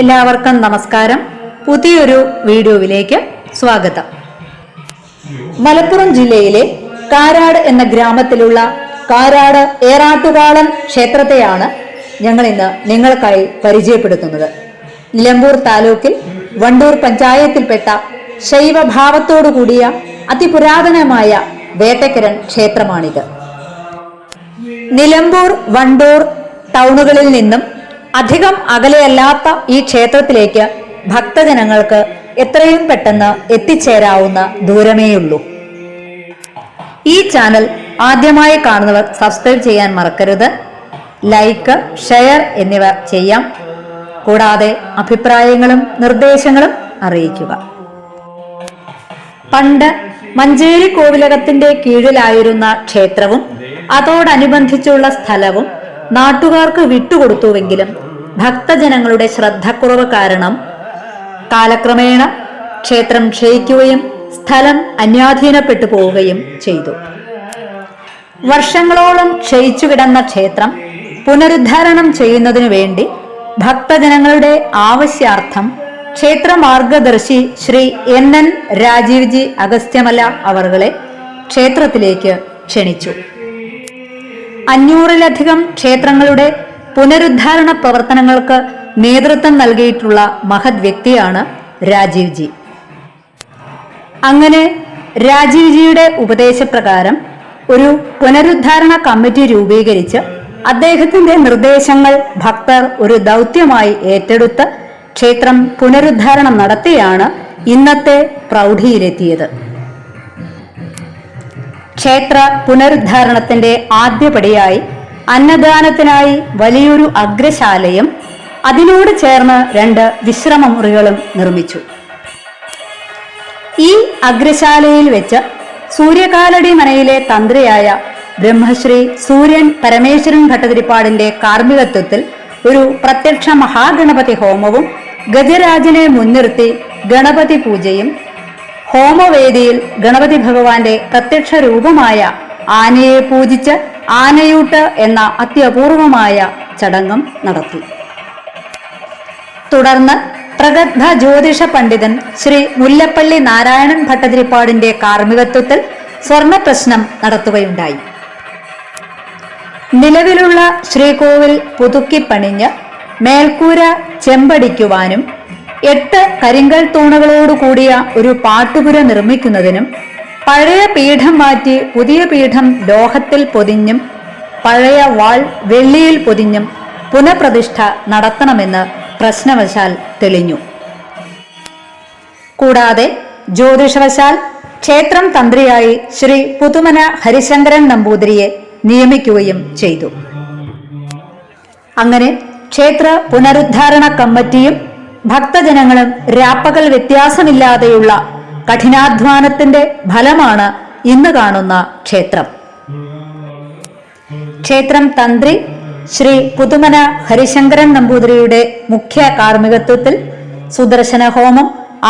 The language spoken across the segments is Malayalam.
എല്ലാവർക്കും നമസ്കാരം. പുതിയൊരു വീഡിയോയിലേക്ക് സ്വാഗതം. മലപ്പുറം ജില്ലയിലെ കാരാട് എന്ന ഗ്രാമത്തിലുള്ള കാരാട് ഏറാട്ടുകാളൻ ക്ഷേത്രത്തെയാണ് ഞങ്ങൾ ഇന്ന് നിങ്ങൾക്കായി പരിചയപ്പെടുത്തുന്നത്. നിലമ്പൂർ താലൂക്കിൽ വണ്ടൂർ പഞ്ചായത്തിൽപ്പെട്ട ശൈവഭാവത്തോടു കൂടിയ അതിപുരാതനമായ വേട്ടക്കരൻ ക്ഷേത്രമാണിത്. നിലമ്പൂർ വണ്ടൂർ ടൗണുകളിൽ നിന്നും അധികം അകലെയല്ലാത്ത ഈ ക്ഷേത്രത്തിലേക്ക് ഭക്തജനങ്ങൾക്ക് എത്രയും പെട്ടെന്ന് എത്തിച്ചേരാവുന്ന ദൂരമേയുള്ളൂ. ഈ ചാനൽ ആദ്യമായി കാണുന്നവർ സബ്സ്ക്രൈബ് ചെയ്യാൻ മറക്കരുത്. ലൈക്ക് ഷെയർ എന്നിവ ചെയ്യാം. കൂടാതെ അഭിപ്രായങ്ങളും നിർദ്ദേശങ്ങളും അറിയിക്കുക. പണ്ട് മഞ്ചേരി കോവിലകത്തിന്റെ കീഴിലായിരുന്ന ക്ഷേത്രവും അതോടനുബന്ധിച്ചുള്ള സ്ഥലവും നാട്ടുകാർക്ക് വിട്ടുകൊടുത്തുവെങ്കിലും ഭക്തജനങ്ങളുടെ ശ്രദ്ധക്കുറവ് കാരണം കാലക്രമേണ ക്ഷേത്രം ക്ഷയിക്കുകയും സ്ഥലം അന്യാധീനപ്പെട്ടു പോവുകയും ചെയ്തു. വർഷങ്ങളോളം ക്ഷയിച്ചു കിടന്ന ക്ഷേത്രം പുനരുദ്ധാരണം ചെയ്യുന്നതിനു വേണ്ടി ഭക്തജനങ്ങളുടെ ആവശ്യാർത്ഥം ക്ഷേത്ര മാർഗദർശി ശ്രീ എൻ എൻ രാജീവ്ജി അഗസ്ത്യമല അവർകളെ ക്ഷേത്രത്തിലേക്ക് ക്ഷണിച്ചു. അഞ്ഞൂറിലധികം ക്ഷേത്രങ്ങളുടെ പുനരുദ്ധാരണ പ്രവർത്തനങ്ങൾക്ക് നേതൃത്വം നൽകിയിട്ടുള്ള മഹത് വ്യക്തിയാണ് രാജീവ്ജി. അങ്ങനെ രാജീവ്ജിയുടെ ഉപദേശപ്രകാരം ഒരു പുനരുദ്ധാരണ കമ്മിറ്റി രൂപീകരിച്ച് അദ്ദേഹത്തിന്റെ നിർദ്ദേശങ്ങൾ ഭക്തർ ഒരു ദൗത്യമായി ഏറ്റെടുത്ത് ക്ഷേത്രം പുനരുദ്ധാരണം നടത്തിയാണ് ഇന്നത്തെ പ്രൗഢിയിലെത്തിയത്. ക്ഷേത്ര പുനരുദ്ധാരണത്തിന്റെ ആദ്യപടിയായി അന്നദാനത്തിനായി വലിയൊരു അഗ്രശാലയും അതിനോട് ചേർന്ന് രണ്ട് വിശ്രമ മുറികളും നിർമ്മിച്ചു. ഈ അഗ്രശാലയിൽ വെച്ച് സൂര്യകാലടി മനയിലെ തന്ത്രിയായ ബ്രഹ്മശ്രീ സൂര്യൻ പരമേശ്വരൻ ഭട്ടതിരിപ്പാടിന്റെ കാർമ്മികത്വത്തിൽ ഒരു പ്രത്യക്ഷ മഹാഗണപതി ഹോമവും ഗജരാജനെ മുൻനിർത്തി ഗണപതി പൂജയും ഹോമവേദിയിൽ ഗണപതി ഭഗവാന്റെ പ്രത്യക്ഷ രൂപമായ ആനയെ പൂജിച്ച് ആനയൂട്ട് എന്ന അത്യപൂർവമായ ചടങ്ങും നടത്തി. തുടർന്ന് പ്രഗത്ഭ ജ്യോതിഷ പണ്ഡിതൻ ശ്രീ മുല്ലപ്പള്ളി നാരായണൻ ഭട്ടതിരിപ്പാടിന്റെ കാർമ്മികത്വത്തിൽ സ്വർണ പ്രശ്നം നടത്തുകയുണ്ടായി. നിലവിലുള്ള ശ്രീകോവിൽ പുതുക്കി പണിഞ്ഞ് മേൽക്കൂര ചെമ്പടിക്കുവാനും എട്ട് കരിങ്കൽ തൂണുകളോടുകൂടിയ ഒരു പാട്ടുപുര നിർമ്മിക്കുന്നതിനും പഴയ പീഠം മാറ്റി പുതിയ പീഠം ലോഹത്തിൽ പൊതിഞ്ഞും പഴയ വാൾ വെള്ളിയിൽ പൊതിഞ്ഞും പുനഃപ്രതിഷ്ഠ നടത്തണമെന്ന് പ്രശ്നവശാൽ തെളിഞ്ഞു. കൂടാതെ ജ്യോതിഷവശാൽ ക്ഷേത്രം തന്ത്രിയായി ശ്രീ പുതുമന ഹരിശങ്കരൻ നമ്പൂതിരിയെ നിയമിക്കുകയും ചെയ്തു. അങ്ങനെ ക്ഷേത്ര പുനരുദ്ധാരണ കമ്മിറ്റിയും ഭക്തജനങ്ങളും രാപ്പകൽ വ്യത്യാസമില്ലാതെയുള്ള കഠിനാധ്വാനത്തിന്റെ ഫലമാണ് ഇന്ന് കാണുന്ന ക്ഷേത്രം. ക്ഷേത്രം തന്ത്രി ശ്രീ പുതുമന ഹരിശങ്കരൻ നമ്പൂതിരിയുടെ മുഖ്യ കാർമ്മികത്വത്തിൽ സുദർശന ഹോമം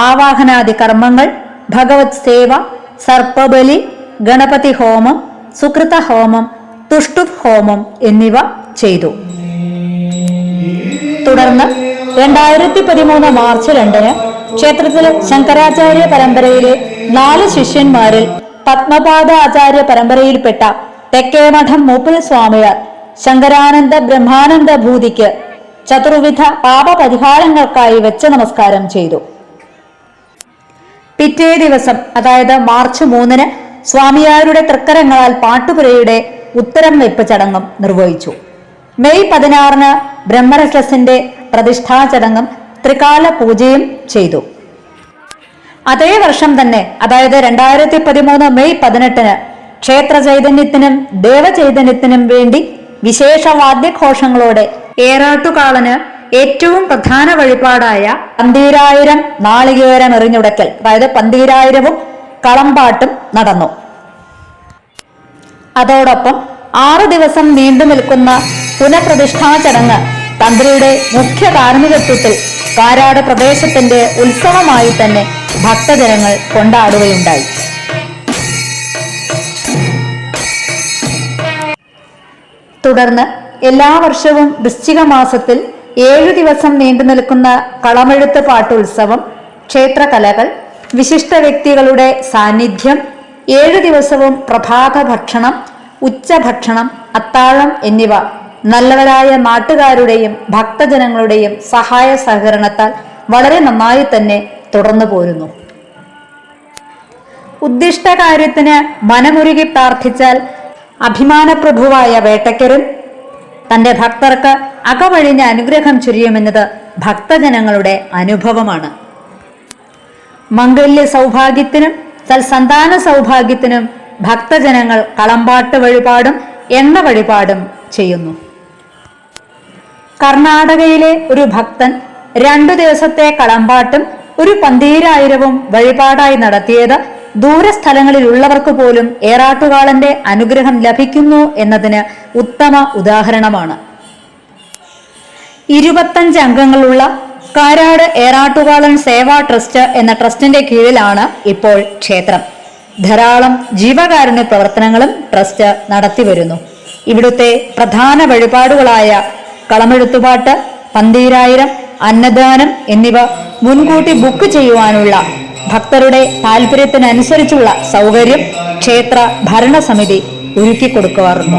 ആവാഹനാദി കർമ്മങ്ങൾ ഭഗവത് സേവ സർപ്പബലി ഗണപതി ഹോമം സുകൃത ഹോമം തുഷ്ടു ഹോമം എന്നിവ ചെയ്തു. തുടർന്ന് രണ്ടായിരത്തി പതിമൂന്ന് മാർച്ച് രണ്ടിന് ക്ഷേത്രത്തിൽ ശങ്കരാചാര്യ പരമ്പരയിലെ നാല് ശിഷ്യന്മാരിൽ പത്മപാദ ആചാര്യ പരമ്പരയിൽപ്പെട്ട തെക്കേമഠം മൂപ്പിൽ സ്വാമിയാർ ശങ്കരാനന്ദ ബ്രഹ്മാനന്ദ ഭൂതിക്ക് ചതുർവിധ പാപപരിഹാരങ്ങൾക്കായി വെച്ച നമസ്കാരം ചെയ്തു. പിറ്റേ ദിവസം അതായത് മാർച്ച് മൂന്നിന് സ്വാമിയാരുടെ തൃക്കരങ്ങളാൽ പാട്ടുപുരയുടെ ഉത്തരം വെപ്പ് ചടങ്ങും നിർവഹിച്ചു. മെയ് പതിനാറിന് ബ്രഹ്മരക്ഷസിന്റെ പ്രതിഷ്ഠാ ചടങ്ങും ത്രികാല പൂജയും ചെയ്തു. അതേ വർഷം തന്നെ അതായത് രണ്ടായിരത്തി പതിമൂന്ന് മെയ് പതിനെട്ടിന് ക്ഷേത്ര ചൈതന്യത്തിനും ദേവചൈതന്യത്തിനും വേണ്ടി വിശേഷ വാദ്യഘോഷങ്ങളോടെ ഏറാട്ടുകാളന് ഏറ്റവും പ്രധാന വഴിപാടായ പന്തീരായിരം നാളികേരം എറിഞ്ഞുടക്കൽ അതായത് പന്തീരായിരവും കളമ്പാട്ടും നടന്നു. അതോടൊപ്പം ആറു ദിവസം നീണ്ടു നിൽക്കുന്ന പുനഃപ്രതിഷ്ഠാ ചടങ്ങ് തന്ത്രിയുടെ മുഖ്യ കാർമ്മികത്വത്തിൽ കാരാട് പ്രദേശത്തിന്റെ ഉത്സവമായി തന്നെ ഭക്തജനങ്ങൾ കൊണ്ടാടുകയുണ്ടായി. തുടർന്ന് എല്ലാ വർഷവും വൃശ്ചിക മാസത്തിൽ ഏഴു ദിവസം നീണ്ടു നിൽക്കുന്ന കളമെഴുത്ത് പാട്ടുത്സവം ക്ഷേത്രകലകൾ വിശിഷ്ട വ്യക്തികളുടെ സാന്നിധ്യം ഏഴു ദിവസവും പ്രഭാത ഭക്ഷണം ഉച്ചഭക്ഷണം അത്താഴം എന്നിവ നല്ലവരായ നാട്ടുകാരുടെയും ഭക്തജനങ്ങളുടെയും സഹായ സഹകരണത്താൽ വളരെ നന്നായി തന്നെ തുടർന്നു പോരുന്നു. ഉദ്ദിഷ്ട കാര്യത്തിന് മനമുരുകി പ്രാർത്ഥിച്ചാൽ അഭിമാനപ്രഭുവായ വേട്ടക്കരൻ തന്റെ ഭക്തർക്ക് അകവഴിഞ്ഞ അനുഗ്രഹം ചുരിയുമെന്നത് ഭക്തജനങ്ങളുടെ അനുഭവമാണ്. മംഗല്യ സൗഭാഗ്യത്തിനും സൽസന്താന സൗഭാഗ്യത്തിനും ഭക്തജനങ്ങൾ കളമ്പാട്ട് വഴിപാടും എണ്ണ വഴിപാടും ചെയ്യുന്നു. കർണാടകയിലെ ഒരു ഭക്തൻ രണ്ടു ദിവസത്തെ കളമ്പാട്ടും ഒരു പന്തീരായിരവും വഴിപാടായി നടത്തിയത് ദൂരസ്ഥലങ്ങളിലുള്ളവർക്ക് പോലും ഏറാട്ടുകാളന്റെ അനുഗ്രഹം ലഭിക്കുന്നു എന്നതിന് ഉത്തമ ഉദാഹരണമാണ്. ഇരുപത്തഞ്ച് അംഗങ്ങളുള്ള കാരാട് ഏറാട്ടുകാളൻ സേവാ ട്രസ്റ്റ് എന്ന ട്രസ്റ്റിന്റെ കീഴിലാണ് ഇപ്പോൾ ക്ഷേത്രം. ധാരാളം ജീവകാരുണ്യ പ്രവർത്തനങ്ങളും ട്രസ്റ്റ് നടത്തിവരുന്നു. ഇവിടുത്തെ പ്രധാന വഴിപാടുകളായ കളമെഴുത്തുപാട്ട് പന്തീരായിരം അന്നദാനം എന്നിവ മുൻകൂട്ടി ബുക്ക് ചെയ്യുവാനുള്ള ഭക്തരുടെ താല്പര്യത്തിനനുസരിച്ചുള്ള സൗകര്യം ക്ഷേത്ര ഭരണസമിതി ഒരുക്കി കൊടുക്കാറുണ്ട്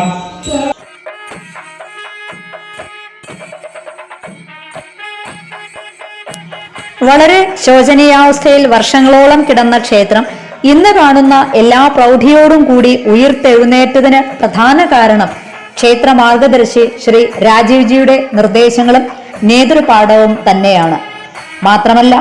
വളരെ ശോചനീയാവസ്ഥയിൽ വർഷങ്ങളോളം കിടന്ന ക്ഷേത്രം ഇന്ന് കാണുന്ന എല്ലാ പ്രൗഢിയോടും കൂടി ഉയർത്തെഴുന്നേറ്റതിന് പ്രധാന കാരണം ക്ഷേത്ര മാർഗദർശി ശ്രീ രാജീവ്ജിയുടെ നിർദ്ദേശങ്ങളും നേതൃപാഠവും തന്നെയാണ്. മാത്രമല്ല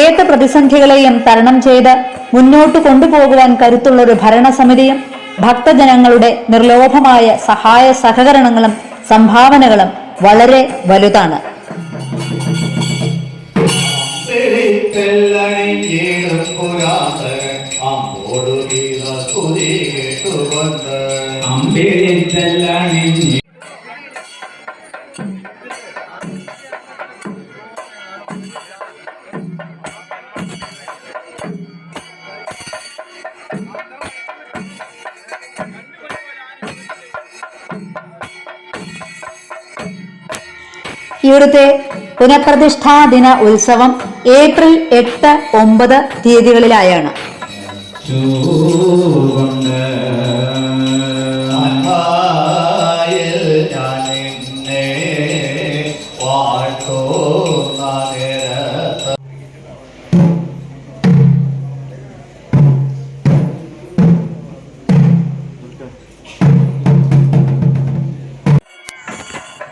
ഏത് പ്രതിസന്ധികളെയും തരണം ചെയ്ത് മുന്നോട്ട് കൊണ്ടുപോകുവാൻ കരുത്തുള്ള ഒരു ഭരണസമിതിയും ഭക്തജനങ്ങളുടെ നിർലോഭമായ സഹായ സഹകരണങ്ങളും സംഭാവനകളും വളരെ വലുതാണ്. തെല്ലണിഞ്ഞീടും ഇവിടുത്തെ പുനഃപ്രതിഷ്ഠാ ദിന ഉത്സവം ഏപ്രിൽ എട്ട് ഒമ്പത് തീയതികളിലായാണ്.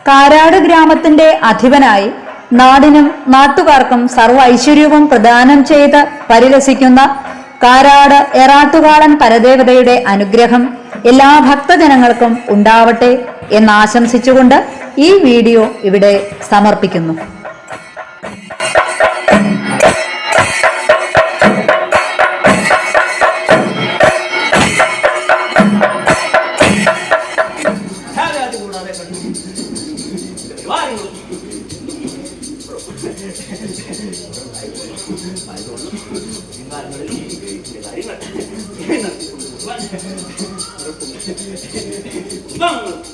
കാരാട് ഗ്രാമത്തിന്റെ അധിപനായി നാടിനും നാട്ടുകാർക്കും സർവ ഐശ്വര്യവും പ്രദാനം ചെയ്ത് പരിലസിക്കുന്ന കാരാട് എറാട്ടുകാളൻ പരദേവതയുടെ അനുഗ്രഹം എല്ലാ ഭക്തജനങ്ങൾക്കും ഉണ്ടാവട്ടെ എന്നാശംസിച്ചുകൊണ്ട് ഈ വീഡിയോ ഇവിടെ സമർപ്പിക്കുന്നു. Why? Vamos!